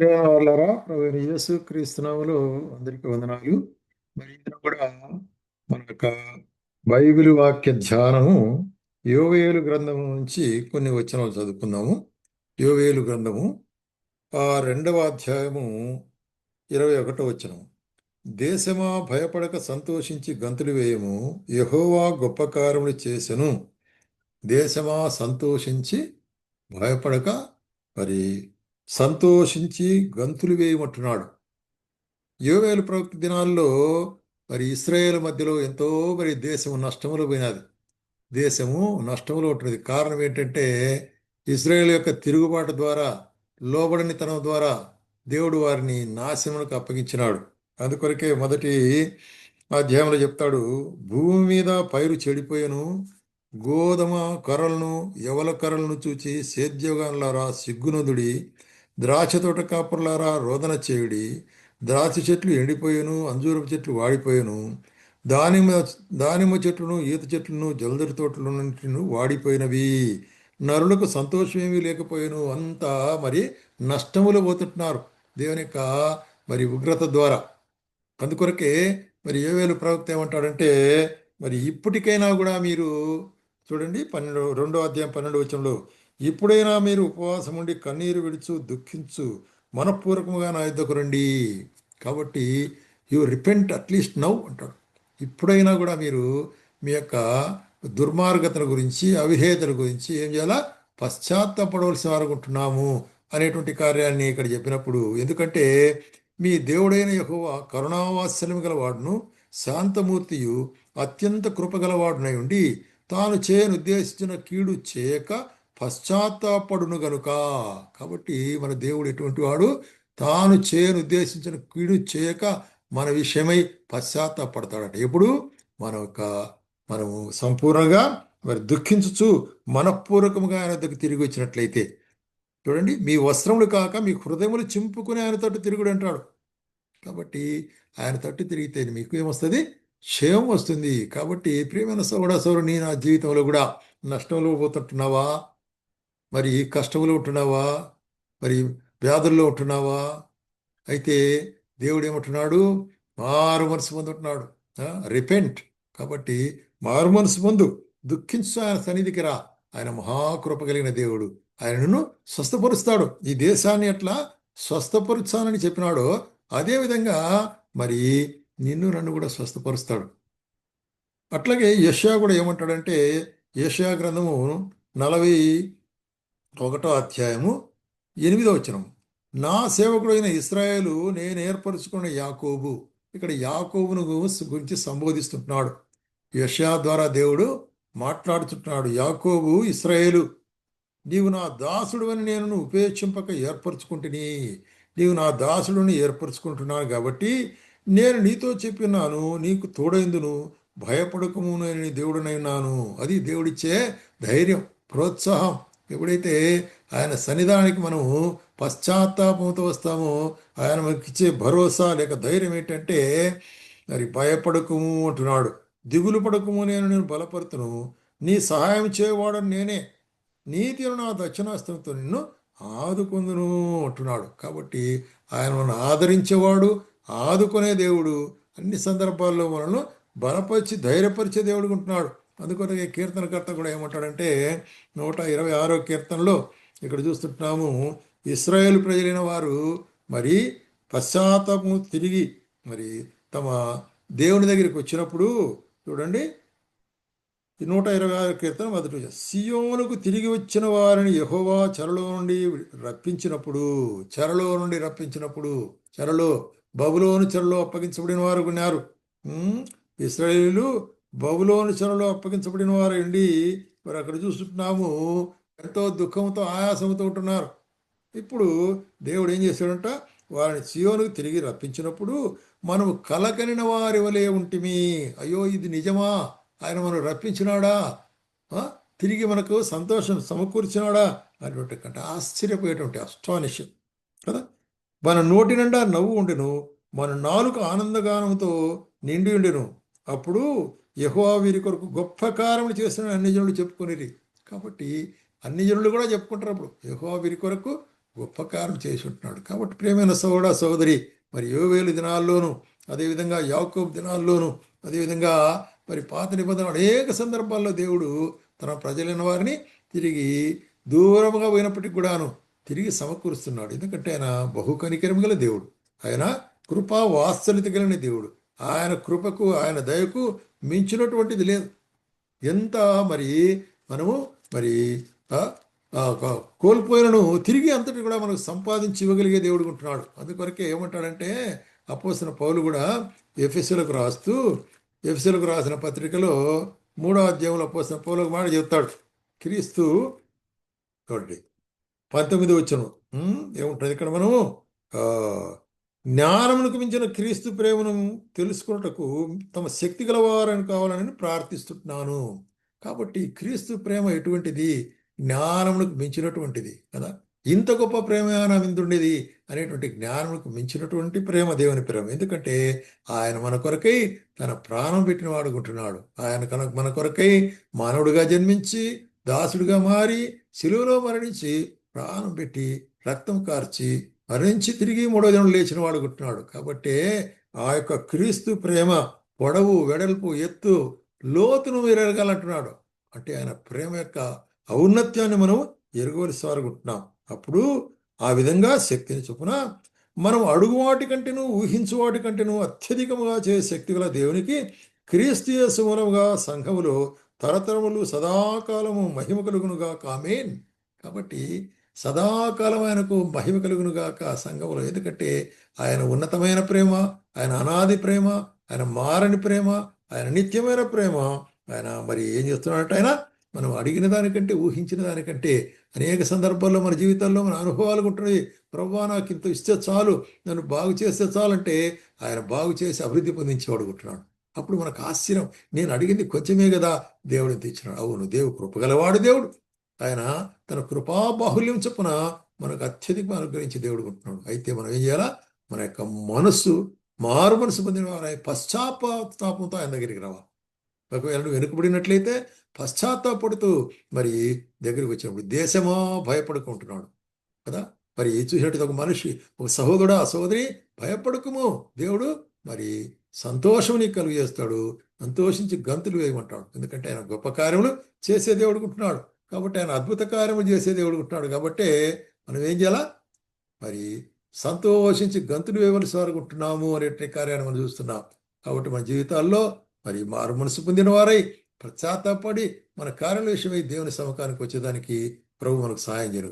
వాళ్ళరా ప్రభు యేసు క్రీస్తునాములు అందరికీ వందనాలు. మరి కూడా మన యొక్క బైబిల్ వాక్య ధ్యానము యోవేలు గ్రంథము నుంచి కొన్ని వచనాలు చదువుకుందాము. యోవేలు గ్రంథము ఆ రెండవ అధ్యాయము ఇరవై ఒకటో వచనం. దేశమా భయపడక సంతోషించి గంతులు వేయము యహోవా గొప్ప కార్యములు చేసెను. దేశమా సంతోషించి భయపడక మరి సంతోషించి గంతులు వేయమంటున్నాడు. యోవేలు ప్రవక్త దినాల్లో మరి ఇస్రాయేల్ మధ్యలో ఎంతో మరి దేశము నష్టములో పోయినది. దేశము నష్టములో ఉంటుంది కారణం ఏంటంటే ఇస్రాయేల్ యొక్క తిరుగుబాటు ద్వారా లోబడనితనం ద్వారా దేవుడు వారిని నాశనములకు అప్పగించినాడు. అందుకొరకే మొదటి అధ్యాయంలో చెప్తాడు భూమి మీద పైరు చెడిపోయాను గోధుమ కర్రలను ఎవల కర్రలను చూచి సేద్యోగాన్లారా సిగ్గునదుడి ద్రాక్ష తోట కాపర్లారా రోదన చేయుడి. ద్రాక్ష చెట్లు ఎండిపోయాను అంజూరపు చెట్లు వాడిపోయాను. దానిమ్మ దానిమ్మ చెట్లను ఈత చెట్లను జలదరి తోటలను వాడిపోయినవి. నరులకు సంతోషమేమీ లేకపోయాను. అంతా మరి నష్టములు పోతుంటున్నారు దేవుని యొక్క మరి ఉగ్రత ద్వారా. అందుకొరకే మరి ఏవేలు ప్రవక్త ఏమంటాడంటే మరి ఇప్పటికైనా కూడా మీరు చూడండి పన్నెండు రెండో అధ్యాయం పన్నెండు వచ్చంలో ఇప్పుడైనా మీరు ఉపవాసం ఉండి కన్నీరు విడుచు దుఃఖించు మనపూర్వకంగా నా యుద్ధకు రండి. కాబట్టి యు రిపెంట్ అట్లీస్ట్ నౌ అంటాడు. ఇప్పుడైనా కూడా మీరు మీ యొక్క దుర్మార్గతను గురించి అవిధేయతల గురించి ఏం చేయాలా? పశ్చాత్తాపడవలసి వారుకుంటున్నాము అనేటువంటి కార్యాన్ని ఇక్కడ చెప్పినప్పుడు ఎందుకంటే మీ దేవుడైన యహోవ కరుణావాత్సల్యం గలవాడును శాంతమూర్తియు అత్యంత కృపగలవాడునై ఉండి తాను చేయనుద్దేశించిన కీడు చేయక పశ్చాత్తాపడును గనుక. కాబట్టి మన దేవుడు ఎటువంటి వాడు? తాను చేయను ఉద్దేశించిన కీడు చేయక మన విషయమై పశ్చాత్తాపడతాడట. ఎప్పుడు? మన యొక్క మనము సంపూర్ణంగా మరి దుఃఖించుచు మనపూర్వకముగా ఆయన దగ్గర తిరిగి వచ్చినట్లయితే. చూడండి మీ వస్త్రములు కాక మీ హృదయములు చింపుకుని ఆయన తట్టు తిరుగుడు అంటాడు. కాబట్టి ఆయన తట్టు తిరిగితే మీకు ఏమొస్తుంది? క్షేమం వస్తుంది. కాబట్టి ప్రియమైన సోడా సోరు నీ నా జీవితంలో కూడా నష్టంలో పోతుంటున్నావా మరి కష్టంలో ఉంటున్నావా? మరి వ్యాధుల్లో ఉంటున్నావా? అయితే దేవుడు ఏమంటున్నాడు? మారు మనసు పొందుంటున్నాడు రిపెంట్. కాబట్టి మారు మనసు పొందు. దుఃఖించు ఆయన సన్నిధికి రా. ఆయన మహాకృప కలిగిన దేవుడు. ఆయనను స్వస్థపరుస్తాడు. ఈ దేశాన్ని ఎట్లా స్వస్థపరుచానని చెప్పినాడో అదేవిధంగా మరి నిన్ను నన్ను కూడా స్వస్థపరుస్తాడు. అట్లాగే యష్యా కూడా ఏమంటాడంటే యష్యా గ్రంథము నలభై ఒకటో అధ్యాయము ఎనిమిదో వచనం నా సేవకుడైన ఇస్రాయేలు నేను ఏర్పరచుకున్న యాకోబు ఇక్కడ యాకోబును గురించి సంబోధిస్తుంటున్నాడు. యషా ద్వారా దేవుడు మాట్లాడుతుంటున్నాడు యాకోబు ఇస్రాయేలు నీవు నా దాసుడు అని నేను ఉపేక్షింపక ఏర్పరచుకుంటుని నీవు నా దాసుడిని ఏర్పరచుకుంటున్నాను కాబట్టి నేను నీతో చెప్పినాను నీకు తోడైందును భయపడకము నేను దేవుడనైనాను అది దేవుడిచ్చే ధైర్యం ప్రోత్సాహం. ఎప్పుడైతే ఆయన సన్నిధానానికి మనము పశ్చాత్తాపంతో వస్తామో ఆయన మనకి ఇచ్చే భరోసా లేక ధైర్యం ఏంటంటే మరి భయపడకము అంటున్నాడు. దిగులు పడకము నేను నేను బలపరుతును. నీ సహాయం చేయవాడని నేనే. నీతిను నా దక్షిణాస్తంతో నిన్ను ఆదుకుందును అంటున్నాడు. కాబట్టి ఆయన మనల్ని ఆదరించేవాడు ఆదుకునే దేవుడు. అన్ని సందర్భాల్లో మనల్ని బలపరిచి ధైర్యపరిచే దేవుడు ఉంటున్నాడు అందుకొరకే కీర్తనకర్త కూడా ఏమంటాడంటే నూట ఇరవై ఆరో కీర్తనలో ఇక్కడ చూస్తుంటున్నాము ఇస్రాయేల్ ప్రజలైన వారు మరి పశ్చాత్తాపము తిరిగి మరి తమ దేవుని దగ్గరికి వచ్చినప్పుడు చూడండి నూట ఇరవై ఆరు కీర్తన మొదటి సియోనుకు తిరిగి వచ్చిన వారిని యహోవా చెరలో నుండి రప్పించినప్పుడు చెరలో నుండి రప్పించినప్పుడు చెరలో బబులోను చెరలో అప్పగించబడిన వారు ఉన్నారు. ఇస్రాయేలు బబులోని చెరలో అప్పగించబడిన వారు అండి. మరి అక్కడ చూస్తున్నాము ఎంతో దుఃఖంతో ఆయాసంతో ఉంటున్నారు. ఇప్పుడు దేవుడు ఏం చేశాడంట? వారిని సియోనుకు తిరిగి రప్పించినప్పుడు మనము కలకనిన వారి వలె ఉంటిమి. అయ్యో ఇది నిజమా? ఆయన మనం రప్పించినాడా? తిరిగి మనకు సంతోషం సమకూర్చినాడా? అనేటువంటి కంటే ఆశ్చర్యపోయేటువంటి అస్టానిషన్ కదా? మన నోటి నిండా నవ్వు ఉండెను మన నాలుక ఆనందగానంతో నిండి ఉండెను. అప్పుడు యహోవా వీరి కొరకు గొప్ప కార్యములు చేసిన అన్ని జనులు చెప్పుకునేది కాబట్టి అన్ని జనులు కూడా చెప్పుకుంటారు అప్పుడు. యహోవా వీరి కొరకు గొప్ప కార్యం చేసి ఉంటున్నాడు కాబట్టి ప్రేమైన సోదర సోదరి మరి యోవేలు దినాల్లోనూ అదేవిధంగా యాకోబ్ దినాల్లోనూ అదేవిధంగా మరి పాత నిబంధన అనేక సందర్భాల్లో దేవుడు తన ప్రజలైన వారిని తిరిగి దూరముగా పోయినప్పటికి కూడాను తిరిగి సమకూరుస్తున్నాడు. ఎందుకంటే ఆయన బహు కనికరం గల దేవుడు. ఆయన కృపా వాత్సల్యత కలిగిన దేవుడు. ఆయన కృపకు ఆయన దయకు మించినటువంటిది లేదు. ఎంత మరి మనము మరి కోల్పోయినను తిరిగి అంతటి కూడా మనకు సంపాదించి ఇవ్వగలిగే దేవుడు ఉంటున్నాడు. అందుకొరకే ఏమంటాడంటే అపోసిన పౌలు కూడా ఎఫ్ఎస్లకు రాస్తూ ఎఫ్ఎస్లకు రాసిన పత్రికలో మూడో అధ్యాయంలో అపోసిన పౌలకు మాట చెప్తాడు. క్రీస్తు చూడండి పంతొమ్మిది వచ్చను ఏముంటుంది ఇక్కడ మనము? జ్ఞానమునకు మించిన క్రీస్తు ప్రేమను తెలుసుకున్నటకు తమ శక్తి గలవారని కావాలని ప్రార్థిస్తున్నాను కాబట్టి క్రీస్తు ప్రేమ ఎటువంటిది? జ్ఞానమునకు మించినటువంటిది కదా? ఇంత గొప్ప ప్రేమ నా విందుండేది అనేటువంటి జ్ఞానమునకు మించినటువంటి ప్రేమ దేవుని ప్రేమ. ఎందుకంటే ఆయన మన కొరకై తన ప్రాణం పెట్టిన వాడుకుంటున్నాడు ఆయన కనుక మన కొరకై మానవుడిగా జన్మించి దాసుడిగా మారి శిలువలో మరణించి ప్రాణం పెట్టి రక్తం కార్చి మరణించి తిరిగి మూడో దినం లేచిన వాడుకుంటున్నాడు కాబట్టి ఆ యొక్క క్రీస్తు ప్రేమ పొడవు వెడల్పు ఎత్తు లోతును మీరు ఎరగాలంటున్నాడు. అంటే ఆయన ప్రేమ యొక్క ఔన్నత్యాన్ని మనం ఎరగవలసి వారుకుంటున్నాం అప్పుడు ఆ విధంగా శక్తిని చొప్పున మనం అడుగు వాటి కంటేను ఊహించు వాటి కంటేను అత్యధికముగా చేసే శక్తి గల దేవునికి క్రీస్తు యేసు మూలముగా సంఘములో తరతరములు సదాకాలము మహిమ కలుగునుగా కామేన్ కాబట్టి సదాకాలం ఆయనకు మహిమ కలుగునుగాక సంఘములో. ఎందుకంటే ఆయన ఉన్నతమైన ప్రేమ ఆయన అనాది ప్రేమ ఆయన మారని ప్రేమ ఆయన నిత్యమైన ప్రేమ. ఆయన మరి ఏం చేస్తున్నాడంటే ఆయన మనం అడిగిన దానికంటే ఊహించిన దానికంటే అనేక సందర్భాల్లో మన జీవితాల్లో మన అనుభవాలు ఉంటున్నాయి. ప్రభా నాకు ఇంత ఇస్తే చాలు. నన్ను బాగు చేస్తే చాలంటే ఆయన బాగు చేసి అభివృద్ధి పొందించేవాడు ఉంటున్నాడు. అప్పుడు మనకు ఆశ్చర్యం. నేను అడిగింది కొంచెమే కదా. దేవుడిని తెచ్చినాడు అవును దేవుడు కృపగలవాడు దేవుడు. ఆయన తన కృపా బాహుల్యం చొప్పున మనకు అత్యధికం అనుగ్రహించి దేవుడు ఉంటున్నాడు. అయితే మనం ఏం చేయాలా? మన యొక్క మనస్సు మారు మనసు పొందిన వారు పశ్చాత్తాపంతో ఆయన దగ్గరికి రావాలి. ఒకవేళ నువ్వు వెనుకబడినట్లయితే పశ్చాత్తాపడుతూ మరి దగ్గరికి వచ్చినప్పుడు దేశమా భయపడుకుంటున్నాడు. కదా? మరి చూసినట్టు ఒక మనిషి ఒక సహోదరుడు ఆ సహోదరి భయపడుకుము. దేవుడు మరి సంతోషం నీకు కలుగు చేస్తాడు సంతోషించి గంతులు వేయమంటాడు. ఎందుకంటే ఆయన గొప్ప కార్యములు చేసే దేవుడుకుంటున్నాడు కాబట్టి ఆయన అద్భుత కార్యము చేసే దేవుడు ఉంటున్నాడు కాబట్టి మనం ఏం చేయాలా? మరి సంతోషించి గంతులు వేయవలసి వారు ఉంటున్నాము అనే కార్యాన్ని మనం చూస్తున్నాం. కాబట్టి మన జీవితాల్లో మరి మారు మనసు పొందిన వారై పశ్చాత్తాపడి మన కార్యాల విషయమై దేవుని సమకానికి వచ్చేదానికి ప్రభు మనకు సహాయం జరుగుతుంది